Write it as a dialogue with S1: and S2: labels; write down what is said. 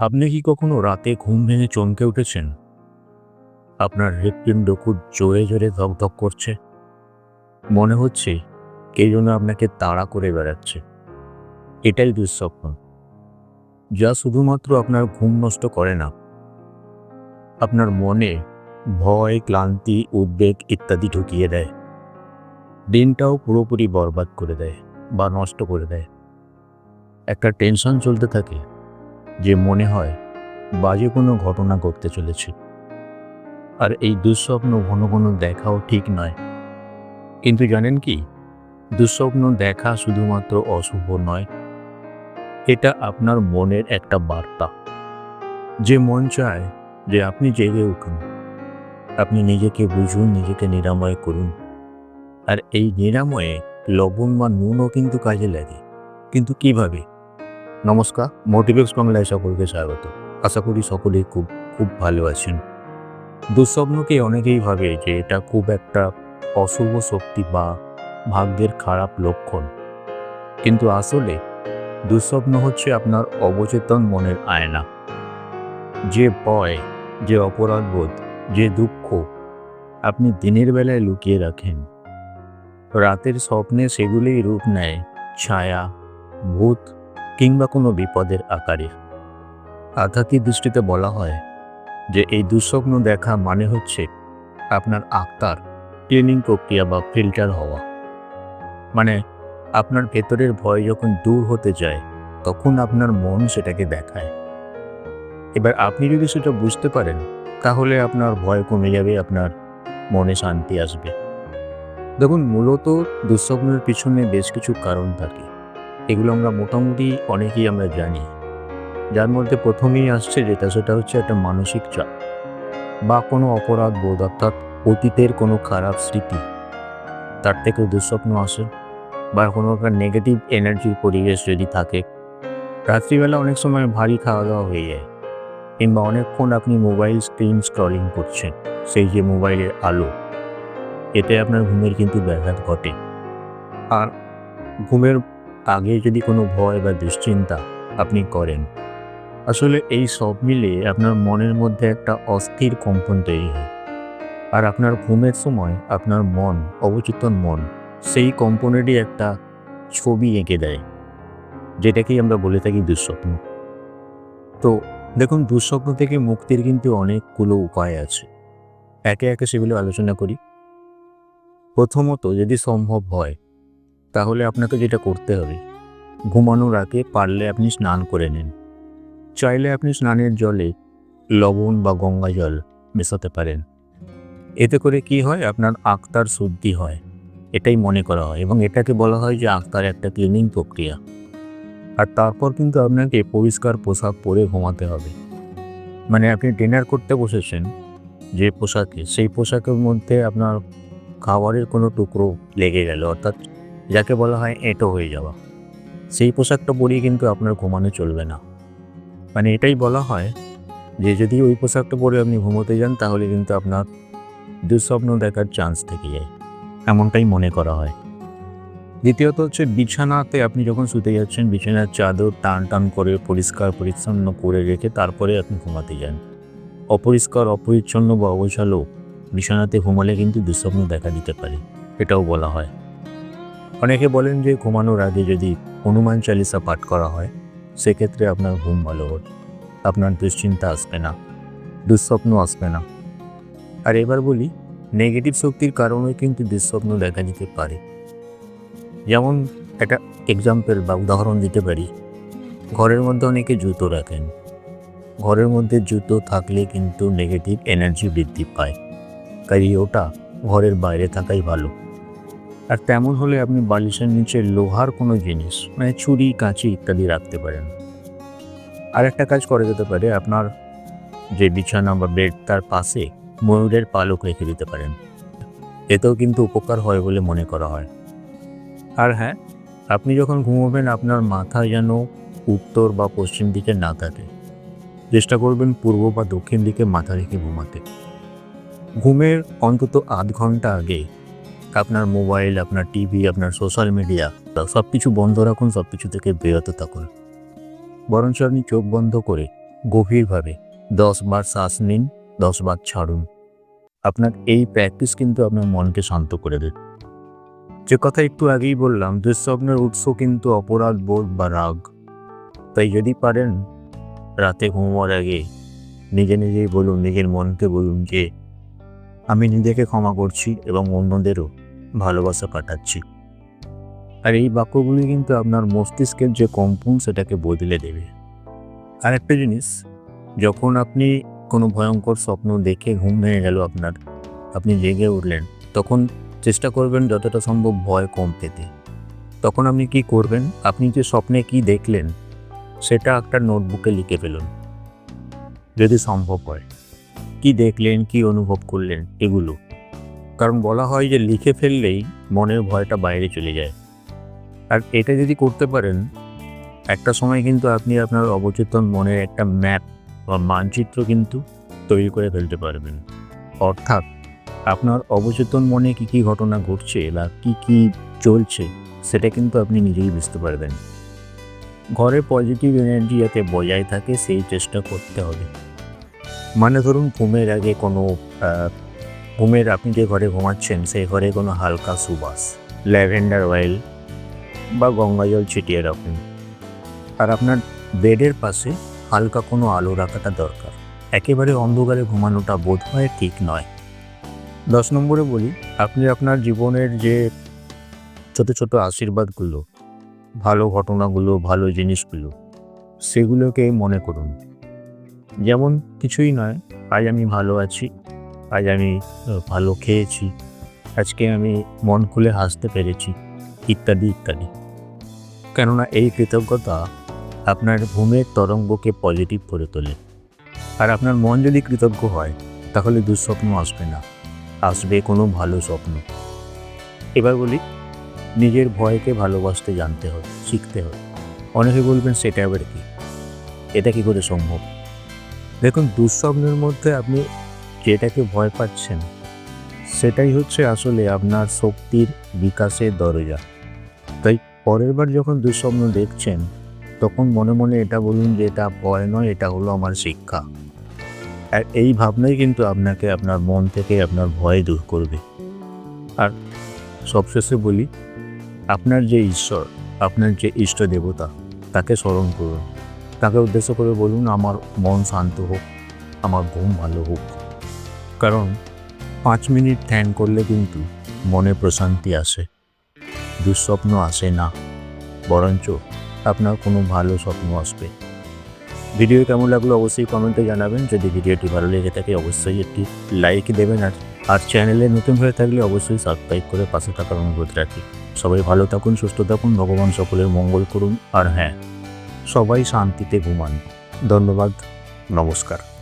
S1: আপনি কি কখনো রাতে ঘুম ভেঙে চমকে উঠেছেন? আপনার হৃৎপিণ্ড খুব জোরে জোরে ধকধক করছে। মনে হচ্ছে কে যেন আপনাকে তাড়া করে বেড়াচ্ছে। এটাই দুঃস্বপ্ন। যা শুধুমাত্র আপনার ঘুম নষ্ট করে না। আপনার মনে ভয়, ক্লান্তি, উদ্বেগ ইত্যাদি ঢুকিয়ে দেয়। দিনটাও পুরোপুরি বরবাদ করে দেয় বা নষ্ট করে দেয়। একটা টেনশন চলতে থাকে। যে মনে হয় বাজে কোনো ঘটনা ঘটতে চলেছে। আর এই দুঃস্বপ্ন ঘন ঘন দেখাও ঠিক নয়। কিন্তু জানেন কি? দুঃস্বপ্ন দেখা শুধুমাত্র অশুভ নয়, এটা আপনার মনের একটা বার্তা। যে মন চায় যে আপনি জেগে উঠুন, আপনি নিজেকে বুঝুন, নিজেকে নিরাময় করুন। আর এই নিরাময়ে লবণ বা নুনও কিন্তু কাজে লাগে। কিন্তু কীভাবে? নমস্কার মোটিভেক্স বাংলায় সকলকে স্বাগত। আশা করি সকলেই খুব খুব ভালো আছেন। দুঃস্বপ্নকে অনেকেই ভাবে যে এটা খুব একটা অশুভ শক্তি বা ভাগ্যের খারাপ লক্ষণ। কিন্তু আসলে দুঃস্বপ্ন হচ্ছে আপনার অবচেতন মনের আয়না। যে ভয়, যে অপরাধবোধ, যে দুঃখ আপনি দিনের বেলায় লুকিয়ে রাখেন। রাতের স্বপ্নে সেগুলোই রূপ নেয় ছায়া, ভূত কিংবা কোনো বিপদের আকারে আধ্যাত্মিক দৃষ্টিতে বলা হয় যে, এই দুঃস্বপ্ন দেখা মানে হচ্ছে আপনার আত্মার ক্লিনিং প্রক্রিয়া বা ফিল্টার হওয়া। মানে আপনার ভেতরের ভয় যখন দূর হতে যায়, তখন আপনার মন সেটাকে দেখায়। এবার আপনি যদি সেটা বুঝতে পারেন, তাহলে আপনার ভয় কমে যাবে, আপনার মনে শান্তি আসবে। দেখুন, মূলত দুঃস্বপ্নের পিছনে বেশ কিছু কারণ থাকে। এগুলো আমরা মোটামুটি অনেকেই আমরা জানি। যার মধ্যে প্রথমেই আসছে যেটা, সেটা হচ্ছে একটা মানসিক চাপ বা কোনো অপরাধ বোধ, অর্থাৎ অতীতের কোনো খারাপ স্মৃতি। তার থেকেও দুঃস্বপ্ন আসে বা কোনো একটা নেগেটিভ এনার্জির পরিবেশ যদি থাকে। রাত্রিবেলা অনেক সময় ভারী খাওয়া দাওয়া হয়ে যায় কিংবা অনেকক্ষণ আপনি মোবাইল স্ক্রিন স্ক্রলিং করছেন, সেই যে মোবাইলের আলো, এতে আপনার ঘুমের কিন্তু ব্যাঘাত ঘটে। আর ঘুমের আগে যদি কোনো ভয় বা দুশ্চিন্তা আপনি করেন, আসলে এই সব মিলে আপনার মনের মধ্যে একটা অস্থির কম্পন তৈরি হয়। আর আপনার ঘুমের সময় আপনার মন, অবচেতন মন, সেই কম্পনেরই একটা ছবি এঁকে দেয়, যেটাকেই আমরা বলে থাকি দুঃস্বপ্ন। তো দেখুন, দুঃস্বপ্ন থেকে মুক্তির কিন্তু অনেকগুলো উপায় আছে। একে একে সেগুলো আলোচনা করি। প্রথমত যদি সম্ভব হয় তাহলে আপনাকে যেটা করতে হবে, ঘুমানোর আগে পারলে আপনি স্নান করে নিন। চাইলে আপনি স্নানের জলে লবণ বা গঙ্গা জল মেশাতে পারেন। এতে করে কি হয়? আপনার আক্তার শুদ্ধি হয়। এটাই মনে করা হয় এবং এটাকে বলা হয় যে আক্তার একটা ক্লিনিং প্রক্রিয়া। আর তারপর কিন্তু আপনাকে পরিষ্কার পোশাক পরে ঘুমাতে হবে। মানে আপনি ডিনার করতে বসেছেন, যে পোশাকে, সেই পোশাকের মধ্যে আপনার খাবারের কোনো টুকরো লেগে গেল, অর্থাৎ যাকে বলা হয় এঁটো হয়ে যাওয়া। সেই পোশাকটা পরিয়ে কিন্তু আপনার ঘুমানো চলবে না। মানে এটাই বলা হয় যে যদি ওই পোশাকটা পরে আপনি ঘুমোতে যান, তাহলে কিন্তু আপনার দুঃস্বপ্ন দেখার চান্স থেকে যায়। এমনটাই মনে করা হয়। দ্বিতীয়ত হচ্ছে বিছানাতে আপনি যখন শুতে যাচ্ছেন, বিছানার চাদর টান টান করে পরিষ্কার পরিচ্ছন্ন করে রেখে তারপরে আপনি ঘুমাতে যান। অপরিষ্কার, অপরিচ্ছন্ন বা অবসালো বিছানাতে ঘুমালে কিন্তু দুঃস্বপ্ন দেখা দিতে পারে, এটাও বলা হয়। অনেকে বলেন যে ঘুমানোর আগে যদি হনুমান চালিসা পাঠ করা হয়, সেক্ষেত্রে আপনার ঘুম ভালো হবে আপনার দুশ্চিন্তা আসবে না, দুঃস্বপ্ন আসবে না। আর এবার বলি নেগেটিভ শক্তির কারণে কিন্তু দুঃস্বপ্ন দেখা দিতে পারে। যেমন একটা এক্সাম্পল বা উদাহরণ দিতে পারি, ঘরের মধ্যে অনেকে জুতো রাখেন। ঘরের মধ্যে জুতো থাকলে কিন্তু নেগেটিভ এনার্জি বৃদ্ধি পায়। তাই ওটা ঘরের বাইরে থাকাই ভালো। আর তেমন হলে আপনি বালিশের নিচে লোহার কোনো জিনিস মানে ছুরি কাঁচি ইত্যাদি রাখতে পারেন। আর একটা কাজ করা যেতে পারে, আপনার যে বিছানা বা বেড তার পাশে ময়ূরের পালক রেখে দিতে পারেন। এতেও কিন্তু উপকার হয় বলে মনে করা হয়। আর হ্যাঁ আপনি যখন ঘুমোবেন, আপনার মাথা যেন উত্তর বা পশ্চিম দিকে না থাকে। চেষ্টা করবেন পূর্ব বা দক্ষিণ দিকে মাথা রেখে ঘুমাতে। ঘুমের অন্তত আধ ঘণ্টা আগে আপনার মোবাইল, আপনার টিভি, আপনার সোশ্যাল মিডিয়া সব কিছু বন্ধ রাখুন সব কিছু থেকে বেরোতে থাকুন। বরঞ্চ আপনি চোখ বন্ধ করে গভীরভাবে দশ বার শ্বাস নিন, দশ বার ছাড়ুন। আপনার এই প্র্যাকটিস কিন্তু আপনার মনকে শান্ত করে দেবে। যে কথা একটু আগেই বললাম, দুঃস্বপ্নের উৎস কিন্তু অপরাধ, বোধ বা রাগ। তাই যদি পারেন, রাতে ঘুমোর আগে নিজে নিজেই বলুন, নিজের মনকে বলুন যে আমি নিজেকে ক্ষমা করছি এবং অন্যদেরও ভালোবাসা পাঠাচ্ছি। আর এই বাক্যগুলি কিন্তু আপনার মস্তিষ্কের যে কম্পন, সেটাকে বদলে দেবে। আর একটা জিনিস, যখন আপনি কোনো ভয়ঙ্কর স্বপ্ন দেখে ঘুম ভেঙে গেল আপনার, আপনি জেগে উঠলেন, তখন চেষ্টা করবেন যতটা সম্ভব ভয় কম পেতে। তখন আপনি কি করবেন? আপনি যে স্বপ্নে কি দেখলেন, সেটা একটা নোটবুকে লিখে ফেলুন। যদি সম্ভব হয়। কি দেখলেন, কি অনুভব করলেন এগুলো? কারণ বলা হয় যে লিখে ফেললেই মনের ভয়টা বাইরে চলে যায়। আর এটা যদি করতে পারেন, একটা সময় কিন্তু আপনি আপনার অবচেতন মনের একটা ম্যাপ বা মানচিত্র কিন্তু তৈরি করে ফেলতে পারবেন। অর্থাৎ আপনার অবচেতন মনে কী কী ঘটনা ঘটছে বা কী কী চলছে, সেটা কিন্তু আপনি নিজেই বুঝতে পারবেন। ঘরে পজিটিভ এনার্জি যাতে বজায় থাকে, সেই চেষ্টা করতে হবে। মানে ধরুন ঘুমের আগে কোনো ঘুমের আপনি যে ঘরে ঘুমাচ্ছেন, সেই ঘরে কোনো হালকা সুবাস, ল্যাভেন্ডার অয়েল বা গঙ্গা জল ছিটিয়ে রাখুন। আর আপনার বেডের পাশে হালকা কোনো আলো রাখাটা দরকার। একেবারে অন্ধকারে ঘুমানোটা বোধ হয় ঠিক নয়। দশ নম্বরে বলি, আপনি আপনার জীবনের যে ছোট ছোট আশীর্বাদগুলো, ভালো ঘটনাগুলো, ভালো জিনিসগুলো, সেগুলোকে মনে করুন। যেমন কিছুই নয়, আজ আমি ভালো আছি, আজ আমি ভালো খেয়েছি, আজকে আমি মন খুলে হাসতে পেরেছি, ইত্যাদি ইত্যাদি। কেননা এই কৃতজ্ঞতা আপনার ঘুমের তরঙ্গকে পজিটিভ করে তোলে। আর আপনার মন যদি কৃতজ্ঞ হয়, তাহলে দুঃস্বপ্ন আসবে না, আসবে কোনো ভালো স্বপ্ন। এবার বলি, নিজের ভয়কে ভালোবাসতে জানতে হবে শিখতে হবে অনেকে বলবেন, সেটা এবার কি? এটা কি করে সম্ভব? দেখুন, দুঃস্বপ্নের মধ্যে আপনি যেটাকে ভয় পাচ্ছেন, সেটাই হচ্ছে আসলে আপনার শক্তির বিকাশের দরজা। তাই পরের বার যখন দুঃস্বপ্ন দেখছেন, তখন মনে মনে এটা বলুন যে এটা ভয় নয়, এটা হলো আমার শিক্ষা। আর এই ভাবনাই কিন্তু আপনাকে আপনার মন থেকে আপনার ভয় দূর করবে। আর সবশেষে বলি, আপনার যে ঈশ্বর, আপনার যে ইষ্ট দেবতা, তাকে স্মরণ করুন। তাকে উদ্দেশ্য করে বলুন, আমার মন শান্ত হোক, আমার ঘুম ভালো হোক। কারণ পাঁচ মিনিট ধ্যান করলে কিন্তু মনে প্রশান্তি আসে, দুঃস্বপ্ন আসে না, বরঞ্চ আপনার কোনো ভালো স্বপ্ন আসবে। ভিডিও কেমন লাগল অবশ্যই কমেন্টে জানাবেন। যদি ভিডিওটি ভালো লেগে থাকে, অবশ্যই একটি লাইক দেবেন আর আর চ্যানেলে নতুন হয়ে থাকলে অবশ্যই সাবস্ক্রাইব করে পাশে থাকার অনুরোধ রাখি। সবাই ভালো থাকুন, সুস্থ থাকুন, ভগবান সকলের মঙ্গল করুন। আর হ্যাঁ সবাই শান্তিতে ঘুমান। ধন্যবাদ নমস্কার।